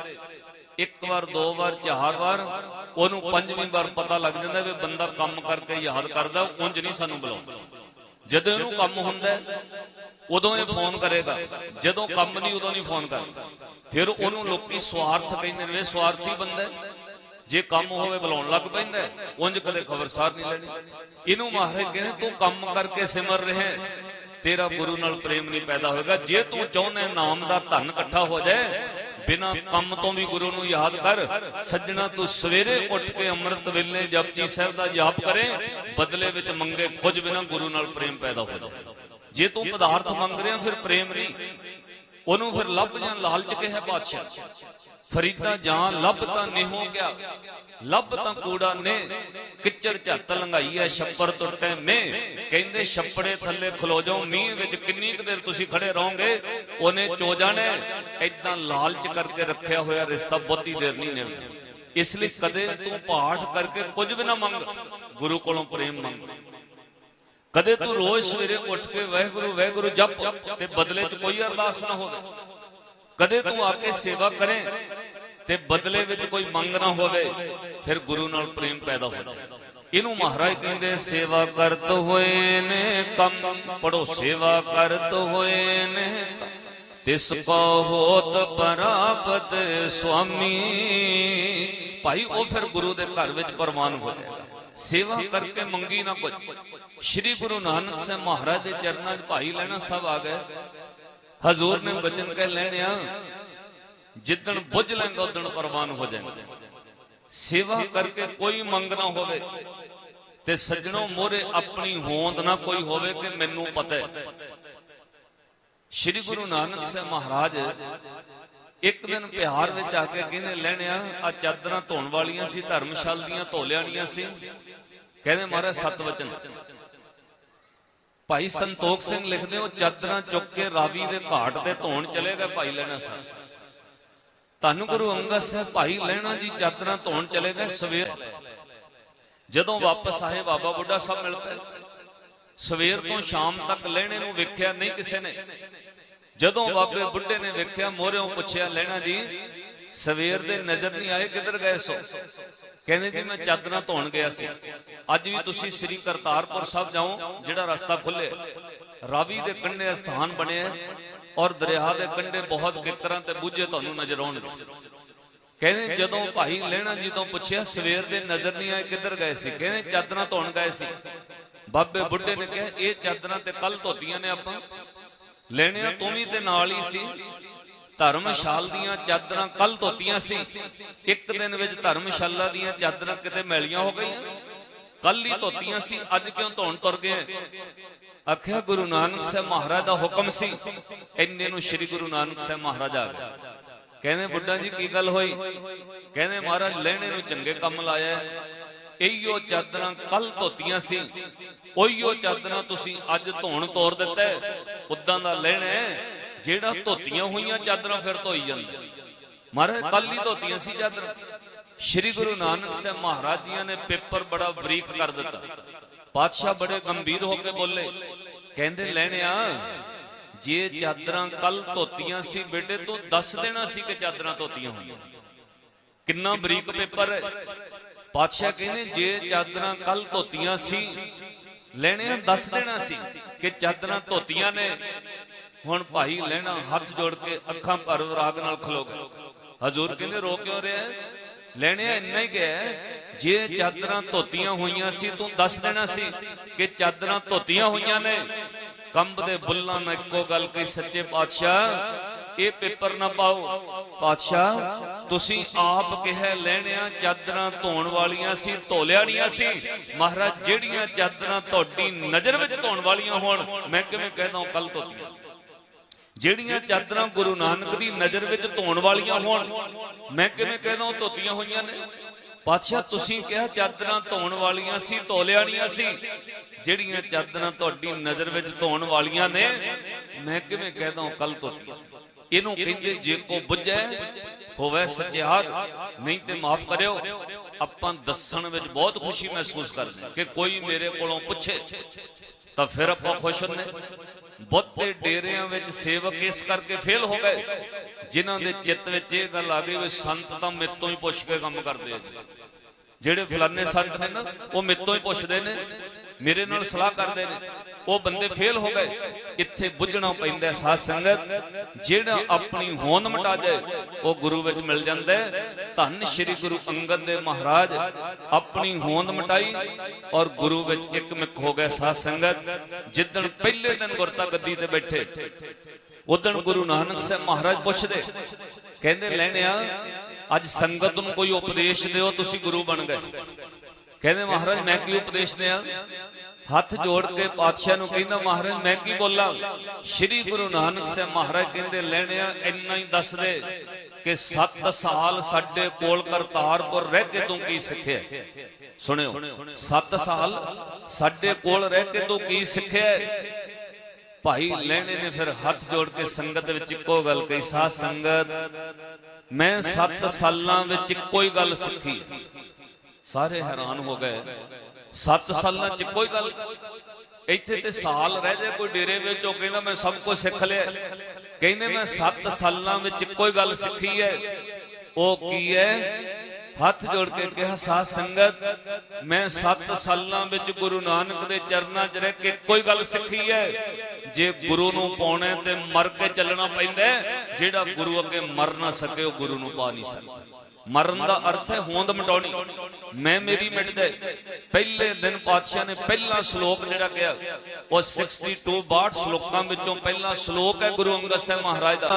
ਇੱਕ ਵਾਰ, ਦੋ ਵਾਰ, ਚਾਰ ਵਾਰ, ਉਹਨੂੰ ਪੰਜਵੀਂ ਵਾਰ ਪਤਾ ਲੱਗ ਜਾਂਦਾ ਵੀ ਬੰਦਾ ਕੰਮ ਕਰਕੇ ਯਾਦ ਕਰਦਾ, ਉਂਝ ਨਹੀਂ ਸਾਨੂੰ ਬੁਲਾਉਂਦਾ। ਜਦੋਂ ਇਹਨੂੰ ਕੰਮ ਹੁੰਦਾ, ਉਦੋਂ ਇਹ ਫੋਨ ਕਰੇਗਾ। ਜਦੋਂ ਕੰਮ ਨਹੀਂ, ਉਦੋਂ ਨਹੀਂ ਫੋਨ ਕਰਦਾ। ਫਿਰ ਉਹਨੂੰ ਲੋਕੀ ਸਵਾਰਥ ਕਹਿੰਦੇ ਨੇ, ਸਵਾਰਥੀ ਬੰਦਾ ਜੇ ਕੰਮ ਹੋਵੇ ਬੁਲਾਉਣ ਲੱਗ ਪੈਂਦਾ ਹੈ, ਕਦੇ ਖਬਰਸਾਰ ਨਹੀਂ ਲੈਣੀ। ਇਹਨੂੰ ਮਹਾਰਾਜ ਕਹਿੰਦੇ ਤੂੰ ਕੰਮ ਕਰਕੇ ਸਿਮਰ ਰਿਹਾ। ਤੇਰਾ ਗੁਰੂ ਨਾਲ ਪ੍ਰੇਮ ਨਹੀਂ ਪੈਦਾ ਹੋਏਗਾ। ਜੇ ਤੂੰ ਚਾਹੁੰਦਾ ਨਾਮ ਦਾ ਧਨ ਇਕੱਠਾ ਹੋ ਜਾਏ ਬਿਨਾ ਕੰਮ ਤੋਂ ਵੀ ਗੁਰੂ ਨੂੰ ਯਾਦ ਕਰ। ਸੱਜਣਾ ਤੂੰ ਸਵੇਰੇ ਉੱਠ ਕੇ ਅੰਮ੍ਰਿਤ ਵੇਲੇ ਜਪਜੀ ਸਾਹਿਬ ਦਾ ਜਾਪ ਕਰੇ। ਬਦਲੇ ਵਿੱਚ ਮੰਗੇ ਕੁਝ ਬਿਨਾ ਗੁਰੂ ਨਾਲ ਪ੍ਰੇਮ ਪੈਦਾ ਹੋ ਜਾਏ। ਜੇ ਤੂੰ ਪਦਾਰਥ ਮੰਗ ਰਿਹਾ ਫਿਰ ਪ੍ਰੇਮ ਨਹੀਂ। ਉਹਨੂੰ ਫਿਰ ਲੱਭ ਜਾਂ ਲਾਲਚ ਕਿਹਾ ਬਾਦਸ਼ਾਹ ਫਰੀਦਾ ਜਾਂ ਲੱਭ ਤਾਂ ਨਿਹੋ ਗਿਆ ਲੱਭ ਤਾਂ ਕੂੜਾ ਨੇ। ਕਿੱਚਰ ਝੱਤ ਲੰਘਾਈ ਐ ਛੱਪਰ ਟੁੱਟੇ ਮੇ। ਕਹਿੰਦੇ ਛੱਪੜੇ ਥੱਲੇ ਖਲੋ ਜਾਓ, ਮੀਂਹ ਵਿੱਚ ਕਿੰਨੀ ਕੁ ਦੇਰ ਤੁਸੀਂ ਖੜੇ ਰਹੋਗੇ? ਉਹਨੇ ਚੋ ਜਾਣਾ। ਐਦਾਂ ਲਾਲਚ ਕਰਕੇ ਰੱਖਿਆ ਹੋਇਆ ਰਿਸ਼ਤਾ ਬਹੁਤੀ ਦੇਰ ਨਹੀਂ ਨਿਭਣਾ ਇਸ ਲਈ ਕਦੇ ਤੂੰ ਪਾਠ ਕਰਕੇ ਕੁਝ ਵੀ ਨਾ ਮੰਗ। ਗੁਰੂ ਕੋਲੋਂ ਪ੍ਰੇਮ ਮੰਗ। ਕਦੇ ਤੂੰ ਰੋਜ਼ ਸਵੇਰੇ ਉੱਠ ਕੇ ਵਾਹਿਗੁਰੂ ਵਾਹਿਗੁਰੂ ਜਪ ਤੇ ਬਦਲੇ 'ਚ ਕੋਈ ਅਰਦਾਸ ਨਾ ਹੋਵੇ। ਕਦੇ ਤੂੰ ਆ ਕੇ ਸੇਵਾ ਕਰੇ। ਤੇ ਬਦਲੇ ਵਿੱਚ ਕੋਈ ਮੰਗ ਨਾ ਹੋਵੇ, ਫਿਰ ਗੁਰੂ ਨਾਲ ਪ੍ਰੇਮ ਪੈਦਾ ਹੋ ਇਹਨੂੰ ਮਹਾਰਾਜ ਕਹਿੰਦੇ, ਸੇਵਾ ਕਰਤ ਹੋਏ ਨੇ ਕੰਮ, ਪੜੋ, ਸੇਵਾ ਕਰਤ ਹੋਏ ਨੇ ਤਿਸ ਕੋ ਹੋਤ ਪ੍ਰਾਪਤ ਸੁਆਮੀ। ਭਾਈ, ਉਹ ਫਿਰ ਗੁਰੂ ਦੇ ਘਰ ਵਿੱਚ ਪ੍ਰਮਾਨ ਹੋ ਜਾਏਗਾ। ਸੇਵਾ ਕਰਕੇ ਮੰਗੀ ਨਾ ਕੁਝ ਸ੍ਰੀ ਗੁਰੂ ਨਾਨਕ ਸਾਹਿਬ ਮਹਾਰਾਜ ਦੇ ਚਰਨਾਂ 'ਚ ਭਾਈ ਲੈਣਾ ਸਭ ਆ ਗਏ। ਹਜ਼ੂਰ ਨੇ ਬਚਨ ਕਹਿ ਲੈਣਿਆ ਜਿੱਦਣ ਬੁੱਝ ਲੈਂਗਾ ਉਦਣ ਪ੍ਰਵਾਨ ਹੋ ਜਾਏਗਾ ਸੇਵਾ ਕਰਕੇ ਕੋਈ ਮੰਗ ਨਾ ਹੋਵੇ ਤੇ ਸੱਜਣੋ ਮੋਰੇ ਆਪਣੀ ਹੋਂਦ ਨਾ ਕੋਈ ਹੋਵੇ ਕਿ ਮੈਨੂੰ ਪਤਾ ਹੈ। ਸ੍ਰੀ ਗੁਰੂ ਨਾਨਕ ਸਾਹਿਬ ਮਹਾਰਾਜ ਇੱਕ ਦਿਨ ਬਿਹਾਰ ਵਿੱਚ ਆ ਕੇ ਕਹਿੰਦੇ ਲੈਣਿਆ ਆ ਚਾਦਰਾਂ ਧੋਣ ਵਾਲੀਆਂ ਸੀ, ਧਰਮਸ਼ਾਲ ਦੀਆਂ ਧੋ ਲਿਆਣੀਆਂ ਸੀ। ਕਹਿੰਦੇ, ਮਹਾਰਾਜ, ਸਤ ਵਚਨ। ਭਾਈ ਸੰਤੋਖ ਸਿੰਘ ਲਿਖਦੇ, ਉਹ ਚਾਦਰਾਂ ਚੁੱਕ ਕੇ ਰਾਵੀ ਦੇ ਘਾਟ ਤੇ ਧੋਣ ਚਲੇ ਗਏ, ਭਾਈ ਲੈਣਾ ਸਾਹਿਬ ਤੁਹਾਨੂੰ ਗੁਰੂ ਅੰਗਦ ਸਾਹਿਬ ਭਾਈ ਲੈਣਾ ਜੀ ਚਾਦਰਾਂ ਧੋਣ ਚਲੇ ਗਏ ਸਵੇਰ। ਜਦੋਂ ਵਾਪਸ ਆਏ, ਬਾਬਾ ਬੁੱਢਾ ਸਾਹਿਬ ਮਿਲ ਪਏ। ਸਵੇਰ ਤੋਂ ਸ਼ਾਮ ਤੱਕ ਲੈਣੇ ਨੂੰ ਵੇਖਿਆ ਨਹੀਂ ਕਿਸੇ ਨੇ। ਜਦੋਂ ਬਾਬੇ ਬੁੱਢੇ ਨੇ ਵੇਖਿਆ ਮੋਹਰਿਓਂ ਪੁੱਛਿਆ ਲੈਣਾ ਜੀ, ਸਵੇਰ ਦੇ ਨਜ਼ਰ ਨਹੀਂ ਆਏ, ਕਿੱਧਰ ਗਏ ਸੋ? ਕਹਿੰਦੇ ਜੀ, ਮੈਂ ਚਾਦਰਾਂ ਧੋਣ ਗਿਆ ਸੀ। ਅੱਜ ਵੀ ਤੁਸੀਂ ਸ੍ਰੀ ਕਰਤਾਰਪੁਰ ਸਾਹਿਬ ਜਾਓ, ਜਿਹੜਾ ਰਸਤਾ ਖੁੱਲੇ ਰਾਵੀ ਦੇ ਕੰਢੇ ਸਥਾਨ ਬਣਿਆ ਔਰ ਦਰਿਆ ਦੇ ਕੰਢੇ ਬਹੁਤ ਕਿਕਰਾਂ ਤੇ ਬੁੱਝੇ ਤੁਹਾਨੂੰ ਨਜ਼ਰ ਆਉਣਗੇ। ਕਹਿੰਦੇ ਜਦੋਂ ਭਾਈ ਲੈਣਾ ਜੀ ਤੋਂ ਪੁੱਛਿਆ, ਸਵੇਰ ਦੇ ਨਜ਼ਰ ਨਹੀਂ ਆਏ, ਕਿੱਧਰ ਗਏ ਸੀ? ਕਹਿੰਦੇ ਚਾਦਰਾਂ ਧੋਣ ਗਏ ਸੀ। ਬਾਬੇ ਬੁੱਢੇ ਨੇ ਕਿਹਾ, ਇਹ ਚਾਦਰਾਂ ਤੇ ਕੱਲ ਧੋਤੀਆਂ ਨੇ ਆਪਾਂ। ਲੈਣਿਆ ਤੂੰ ਵੀ ਤੇ ਨਾਲ ਹੀ ਸੀ। ਧਰਮਸ਼ਾਲ ਦੀਆਂ ਚਾਦਰਾਂ ਕੱਲ ਧੋਤੀਆਂ ਸੀ। ਇੱਕ ਦਿਨ ਵਿੱਚ ਧਰਮਸ਼ਾਲਾ ਦੀਆਂ ਚਾਦਰਾਂ ਕਿਤੇ ਮੈਲੀਆਂ ਹੋ ਗਈਆਂ। ਕੱਲ ਹੀ ਧੋਤੀਆਂ ਸੀ, ਅੱਜ ਕਿਉਂ ਧੋਣ ਤੁਰ ਗਏ? ਆਖਿਆ, ਗੁਰੂ ਨਾਨਕ ਸਾਹਿਬ ਮਹਾਰਾਜ ਦਾ ਹੁਕਮ ਸੀ, ਇੰਨੇ ਨੂੰ ਸ੍ਰੀ ਗੁਰੂ ਨਾਨਕ ਸਾਹਿਬ ਮਹਾਰਾਜ ਆ ਗਏ। ਕਹਿੰਦੇ, ਬੁੱਢਾ ਜੀ, ਕੀ ਗੱਲ ਹੋਈ? ਕਹਿੰਦੇ, ਮਹਾਰਾਜ, ਲੈਣੇ ਨੂੰ ਚੰਗੇ ਕੰਮ ਲਾਇਆ ਇਹੀਓ ਚਾਦਰਾਂ ਕੱਲ ਧੋਤੀਆਂ ਸੀ, ਉਹੀਓ ਚਾਦਰਾਂ ਤੁਸੀਂ ਅੱਜ ਧੋਣ ਤੋਰ ਦਿੱਤਾ ਉਦਾਂ ਦਾ ਲੈਣਾ ਜਿਹੜਾ ਧੋਤੀਆਂ ਹੋਈਆਂ ਚਾਦਰਾਂ ਫਿਰ ਧੋਈ ਜਾਂਦੀਆਂ ਮਹਾਰਾਜ ਕੱਲ ਹੀ ਧੋਤੀਆਂ ਸੀ ਚਾਦਰਾਂ। ਸ਼੍ਰੀ ਗੁਰੂ ਨਾਨਕ ਸਾਹਿਬ ਮਹਾਰਾਜ ਜੀਆਂ ਨੇ ਪੇਪਰ ਬੜਾ ਬਰੀਕ ਕਰ ਦਿੱਤਾ। ਪਾਤਸ਼ਾਹ ਬੜੇ ਗੰਭੀਰ ਹੋ ਕੇ ਬੋਲੇ। ਕਹਿੰਦੇ, ਲੈਣਿਆ, ਜੇ ਚਾਦਰਾਂ ਕੱਲ ਧੋਤੀਆਂ ਸੀ ਬੇਟੇ, ਤੂੰ ਦੱਸ ਦੇਣਾ ਸੀ ਕਿ ਚਾਦਰਾਂ ਧੋਤੀਆਂ ਹੋਈਆਂ ਕਿੰਨਾ ਬਰੀਕ ਪੇਪਰ ਹੈ। ਪਾਤਸ਼ਾਹ ਕਹਿੰਦੇ, ਜੇ ਚਾਦਰਾਂ ਕੱਲ ਧੋਤੀਆਂ ਸੀ, ਲੈਣਿਆ, ਦੱਸ ਦੇਣਾ ਸੀ ਕਿ ਚਾਦਰਾਂ ਧੋਤੀਆਂ ਨੇ। ਹੁਣ ਭਾਈ ਲੈਣਾ, ਹੱਥ ਜੋੜ ਕੇ ਅੱਖਾਂ ਭਰ ਰਾਗ ਨਾਲ ਖਲੋ ਗਏ ਹਜ਼ੂਰ ਕਹਿੰਦੇ, ਰੋ ਕਿਉਂ ਰਿਹਾ ਲੈਣਿਆ ਇੰਨਾ ਹੀ ਗਿਆ ਜੇ ਚਾਦਰਾਂ ਧੋਤੀਆਂ ਹੋਈਆਂ ਸੀ, ਤੂੰ ਦੱਸ ਦੇਣਾ ਸੀ ਕਿ ਚਾਦਰਾਂ ਧੋਤੀਆਂ ਹੋਈਆਂ ਨੇ। ਕੰਬ ਦੇ ਬੁੱਲਾਂ ਨਾਲ ਇੱਕੋ ਗੱਲ ਕਹੀ, ਸੱਚੇ ਪਾਤਸ਼ਾਹ, ਇਹ ਪੇਪਰ ਨਾ ਪਾਓ। ਪਾਤਸ਼ਾਹ, ਤੁਸੀਂ ਆਪ ਕਿਹਾ ਲੈਣਿਆ ਚਾਦਰਾਂ ਧੋਣ ਵਾਲੀਆਂ ਸੀ ਧੋ ਲਿਆਣੀਆਂ ਸੀ। ਮਹਾਰਾਜ, ਜਿਹੜੀਆਂ ਚਾਦਰਾਂ ਤੁਹਾਡੀ ਨਜ਼ਰ ਵਿੱਚ ਧੋਣ ਵਾਲੀਆਂ ਹੋਣ, ਮੈਂ ਕਿਵੇਂ ਕਹਿਦਾ ਕੱਲ ਧੋਤੀਆਂ। ਜਿਹੜੀਆਂ ਚਾਦਰਾਂ ਗੁਰੂ ਨਾਨਕ ਦੀ ਨਜ਼ਰ ਵਿੱਚ ਧੋਣ ਵਾਲੀਆਂ ਹੋਣ। ਮੈਂ ਕਿਵੇਂ ਕਹਿਦਾ ਧੋਤੀਆਂ ਹੋਈਆਂ ਨੇ? ਪਾਤਸ਼ਾਹ ਤੁਸੀਂ ਕਿਹਾ ਚਾਦਰਾਂ ਧੋਣ ਵਾਲੀਆਂ ਸੀ ਧੋ ਲਿਆਣੀਆਂ ਸੀ। ਜਿਹੜੀਆਂ ਚਾਦਰਾਂ ਤੁਹਾਡੀ ਨਜ਼ਰ ਵਿੱਚ ਧੋਣ ਵਾਲੀਆਂ ਨੇ ਮੈਂ ਕਿਵੇਂ ਕਹਿਦਾ ਕੱਲ ਧੋਤੀਆਂ? ਇਹਨੂੰ ਕਹਿੰਦੇ ਜੇ ਕੋ ਬੁੱਝੈ ਹੋਵੇ ਸੱਚਿਆਰ। ਨਹੀਂ ਤੇ ਮਾਫ ਕਰਿਓ। ਆਪਾਂ ਦੱਸਣ ਵਿੱਚ ਬਹੁਤ ਖੁਸ਼ੀ ਮਹਿਸੂਸ ਕਰਦੇ ਕਿ ਕੋਈ ਮੇਰੇ ਕੋਲੋਂ ਪੁੱਛੇ। ਤਾਂ ਫਿਰ ਆਪਾਂ ਖੁਸ਼ ਹੁੰਦੇ। ਬਹੁਤੇ ਡੇਰਿਆਂ ਵਿੱਚ ਸੇਵਕ ਇਸ ਕਰਕੇ ਫੇਲ ਹੋ ਗਏ, ਜਿਨ੍ਹਾਂ ਦੇ ਚਿੱਤ ਵਿੱਚ ਇਹ ਗੱਲ ਆ ਗਈ ਵੀ ਸੰਤ ਤਾਂ ਮੇਰੇ ਤੋਂ ਹੀ ਪੁੱਛ ਕੇ ਕੰਮ ਕਰਦੇ ਆ ਜਿਹੜੇ ਫਲਾਨੇ ਸੰਤ ਨੇ ਨਾ, ਉਹ ਮੇਰੇ ਤੋਂ ਹੀ ਪੁੱਛਦੇ ਨੇ, ਮੇਰੇ ਨਾਲ ਸਲਾਹ ਕਰਦੇ ਨੇ। ਉਹ ਬੰਦੇ ਫੇਲ ਹੋ ਗਏ। ਇੱਥੇ ਬੁੱਝਣਾ ਪੈਂਦਾ ਸਾਧ ਸੰਗਤ। ਜਿਹੜਾ ਆਪਣੀ ਹੋਂਦ ਮਟਾ ਜਾਏ, ਉਹ ਗੁਰੂ ਵਿੱਚ ਮਿਲ ਜਾਂਦਾ ਧੰਨ ਸ਼੍ਰੀ ਗੁਰੂ ਅੰਗਦ ਦੇਵ ਮਹਾਰਾਜ, ਆਪਣੀ ਹੋਂਦ ਮਟਾਈ ਔਰ ਗੁਰੂ ਵਿੱਚ ਇੱਕ ਮਿੱਕ ਹੋ ਗਏ ਸਾਧ ਸੰਗਤ। ਜਿੱਦਣ ਪਹਿਲੇ ਦਿਨ ਗੁਰਤਾ ਗੱਦੀ ਤੇ ਬੈਠੇ, ਉਦਣ ਗੁਰੂ ਨਾਨਕ ਸਾਹਿਬ ਮਹਾਰਾਜ ਪੁੱਛਦੇ, ਕਹਿੰਦੇ, ਲੈਣਿਆ, ਅੱਜ ਸੰਗਤ ਨੂੰ ਕੋਈ ਉਪਦੇਸ਼ ਦਿਓ, ਤੁਸੀਂ ਗੁਰੂ ਬਣ ਗਏ। ਕਹਿੰਦੇ, ਮਹਾਰਾਜ, ਮੈਂ ਕੀ ਉਪਦੇਸ਼ ਦਿਆਂ? ਹੱਥ ਜੋੜ ਕੇ ਪਾਤਸ਼ਾਹ ਨੂੰ ਕਹਿੰਦਾ ਮਹਾਰਾਜ ਮੈਂ ਕੀ ਬੋਲਾਂ? ਸ੍ਰੀ ਗੁਰੂ ਨਾਨਕ ਸਾਹਿਬ ਮਹਾਰਾਜ ਕਹਿੰਦੇ ਲੈਣਿਆ ਇੰਨਾ ਹੀ ਦੱਸ ਦੇ ਕਿ 7 ਸਾਲ ਸਾਡੇ ਕੋਲ ਕਰਤਾਰਪੁਰ ਰਹਿ ਕੇ ਤੂੰ ਕੀ ਸਿੱਖਿਆ? ਸੁਣਿਓ 7 ਸਾਲ ਸਾਡੇ ਕੋਲ ਰਹਿ ਕੇ ਤੂੰ ਕੀ ਸਿੱਖਿਆ? ਭਾਈ ਲੈਣੇ ਨੇ ਫਿਰ ਹੱਥ ਜੋੜ ਕੇ ਸੰਗਤ ਵਿੱਚ ਇੱਕੋ ਗੱਲ ਕਹੀ ਸਾਧ ਸੰਗਤ ਮੈਂ 7 ਸਾਲਾਂ ਵਿੱਚ ਇੱਕੋ ਹੀ ਗੱਲ ਸਿੱਖੀ। ਸਾਰੇ ਹੈਰਾਨ ਹੋ ਗਏ। 7 ਸਾਲਾਂ ਚ ਕੋਈ ਗੱਲ ਇੱਥੇ ਤੇ ਸਾਲ ਰਹਿ ਜਾਏ, ਕੋਈ ਡੇਰੇ ਵਿੱਚ ਉਹ ਕਹਿੰਦਾ ਮੈਂ ਸਭ ਕੁਝ ਸਿੱਖ ਲਿਆ। ਕਹਿੰਦੇ ਮੈਂ 7 ਸਾਲਾਂ ਵਿੱਚ ਕੋਈ ਗੱਲ ਸਿੱਖੀ ਹੈ। ਉਹ ਕੀ ਹੈ? ਹੱਥ ਜੋੜ ਕੇ ਕਿਹਾ, ਸਾਧ ਸੰਗਤ, ਮੈਂ 7 ਸਾਲਾਂ ਵਿੱਚ ਗੁਰੂ ਨਾਨਕ ਦੇ ਚਰਨਾਂ 'ਚ ਰਹਿ ਕੇ ਕੋਈ ਗੱਲ ਸਿੱਖੀ ਹੈ? ਜੇ ਗੁਰੂ ਨੂੰ ਪਾਉਣਾ ਤੇ ਮਰ ਕੇ ਚੱਲਣਾ ਪੈਂਦਾ ਜਿਹੜਾ ਗੁਰੂ ਅੱਗੇ ਮਰ ਨਾ ਸਕੇ, ਉਹ ਗੁਰੂ ਨੂੰ ਪਾ ਨਹੀਂ ਸਕਦਾ। ਮਰਨ ਦਾ ਅਰਥ ਹੈ ਹੋਂਦ ਮਟਾਉਣੀ। ਮੈਂ ਮੇਰੀ ਮਿਟ ਜਾਏ। ਪਹਿਲੇ ਦਿਨ ਪਾਤਸ਼ਾਹ ਨੇ ਪਹਿਲਾ ਸ਼ਲੋਕ ਜਿਹੜਾ ਕਿਹਾ, ਉਹ 62 62 ਸ਼ਲੋਕਾਂ ਵਿੱਚੋਂ ਪਹਿਲਾ ਸ਼ਲੋਕ ਹੈ ਗੁਰੂ ਅੰਗਦ ਸਾਹਿਬ ਮਹਾਰਾਜ ਦਾ।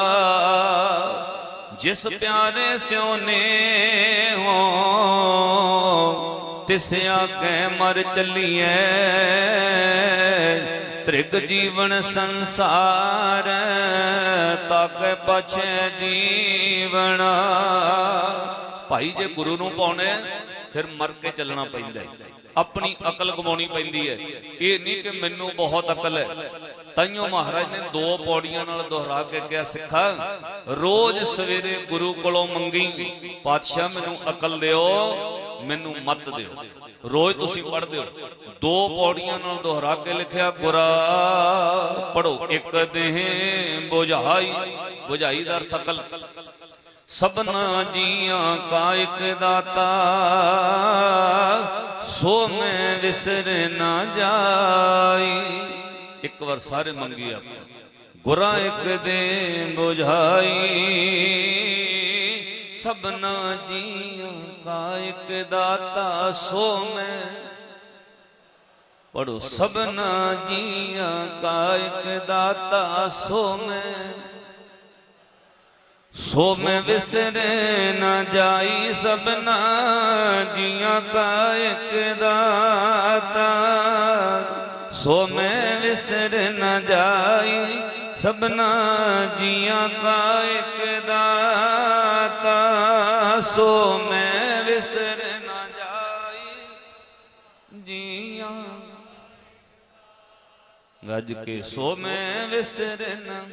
ਜਿਸ ਪਿਆਰੇ ਸਿਉਨੇ ਹੋ, ਤਿਸ ਆਕੇ ਮਰ ਚੱਲੀਐ। ਤ੍ਰਿਗ ਜੀਵਨ ਸੰਸਾਰ, ਤਾਕੇ ਪਛੇ ਜੀਵਣਾ ਭਾਈ ਜੇ ਗੁਰੂ ਨੂੰ ਪਾਉਣਾ ਫਿਰ ਮਰ ਕੇ ਚੱਲਣਾ ਪੈਂਦਾ ਆਪਣੀ ਅਕਲ ਗਵਾਉਣੀ ਪੈਂਦੀ ਹੈ। ਇਹ ਨਹੀਂ ਕਿ ਮੈਨੂੰ ਬਹੁਤ ਅਕਲ ਹੈ। ਤਾਈਓ ਮਹਾਰਾਜ ਨੇ ਦੋ ਪੌੜੀਆਂ ਨਾਲ ਦੁਹਰਾ ਕੇ ਕਿਹਾ, ਸਿੱਖਾ, ਰੋਜ਼ ਸਵੇਰੇ ਗੁਰੂ ਕੋਲੋਂ ਮੰਗੀ, ਪਾਤਸ਼ਾਹ ਮੈਨੂੰ ਅਕਲ ਦਿਓ, ਮੈਨੂੰ ਮਤ ਦਿਓ। ਰੋਜ਼ ਤੁਸੀਂ ਪੜ੍ਹਦੇ ਹੋ। ਦੋ ਪੌੜੀਆਂ ਨਾਲ ਦੁਹਰਾ ਕੇ ਲਿਖਿਆ, ਗੁਰਾ ਪੜੋ ਇੱਕ ਦੇਹ ਬੁਝਾਈ ਬੁਝਾਈ ਦਾ ਅਰਥ ਅਕਲ। ਸਭਨਾ ਜੀਆਂ ਕਾ ਇੱਕ ਦਾਤਾ, ਸੋ ਮੈਂ ਵਿਸਰ ਨਾ ਜਾਈ। ਇੱਕ ਵਾਰ ਸਾਰੇ ਮੰਗੀ ਆਪ, ਗੁਰਾ ਇੱਕ ਦੇ ਬੁਝਾਈ। ਸਭਨਾ ਜੀਆਂ ਕਾ ਇੱਕ ਦਾਤਾ, ਸੋ ਮੈਂ ਪੜੋ ਸਭਨਾ ਜੀਆਂ ਕਾ ਇੱਕ ਦਾਤਾ, ਸੋ ਮੈਂ ਸੋ ਮੈਂ ਵਿਸਰੇ ਨਾ ਜਾਈ ਸਭਨਾ, ਜੀਆਂ ਕਾ ਇੱਕ ਦਾਤਾ। ਸੋ ਮੈਂ ਵਿਸਰ ਨਾ ਜਾਈ ਸਭਨਾ, ਜੀਆਂ ਕਾ ਇੱਕ ਦਾਤਾ। ਸੋ ਮੈਂ ਵਿਸਰ ਨਾ ਜਾਈ ਜੀਆਂ। ਗੱਜ ਕੇ ਸੋ ਮੈਂ ਵਿਸਰ ਨਾ